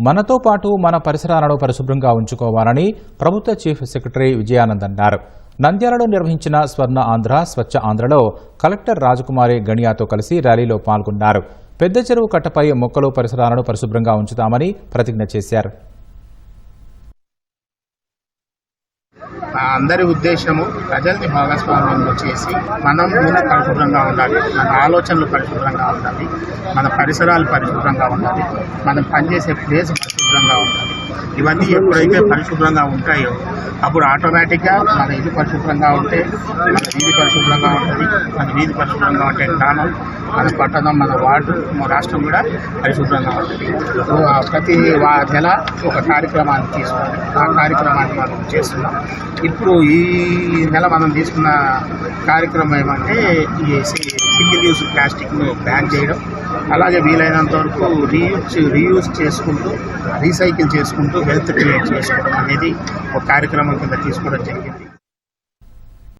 మనతో పాటు మన పరిసరాలను పరిశుభ్రంగా ఉంచుకోవాలని ప్రభుత్వ చీఫ్ సెక్రటరీ విజయానంద్ అన్నారు. నంద్యాలలో నిర్వహించిన స్వర్ణ ఆంధ్ర స్వచ్ఛ ఆంధ్రలో కలెక్టర్ రాజకుమారి గణియాతో కలిసి ర్యాలీలో పాల్గొన్నారు. పెద్ద చెరువు కట్టపై మొక్కలు పరిసరాలను పరిశుభ్రంగా ఉంచుతామని ప్రతిజ్ఞ చేశారు. అందరి ఉద్దేశము ప్రజల్ని భాగస్వామ్యంలో చేసి మనం ముందు పరిశుభ్రంగా ఉండాలి మన ఆలోచనలు పరిశుభ్రంగా ఉండాలి మన పరిసరాలు పరిశుభ్రంగా ఉండాలి మనం పనిచేసే ప్లేస్ పరిశుభ్రంగా ఉండాలి. ఇవన్నీ ఎప్పుడైతే పరిశుభ్రంగా ఉంటాయో అప్పుడు ఆటోమేటిక్గా మన ఇల్లు పరిశుభ్రంగా ఉంటే మన వీధి పరిశుభ్రంగా ఉంటుంది. మన వీధి పరిశుభ్రంగా ఉంటే గ్రామం మన పట్టణం మన వార్డు మన రాష్ట్రం కూడా పరిశుభ్రంగా ఉంటుంది. ప్రతి వా- నెల ఒక కార్యక్రమాన్ని తీసుకొని ఆ కార్యక్రమాన్ని మనం చేస్తున్నాం. ఇప్పుడు ఈ నెల మనం తీసుకున్న కార్యక్రమం ఏమంటే ఈ సింగిల్ యూజ్ ప్లాస్టిక్ను బ్యాన్ చేయడం. అలాగే వీలైనంత వరకు రీయూజ్ రీయూజ్ చేసుకుంటూ రీసైకిల్ చేసుకుంటూ హెల్త్ క్రియేట్ చేసుకోవడం అనేది ఒక కార్యక్రమం కింద తీసుకోవడం జరిగింది.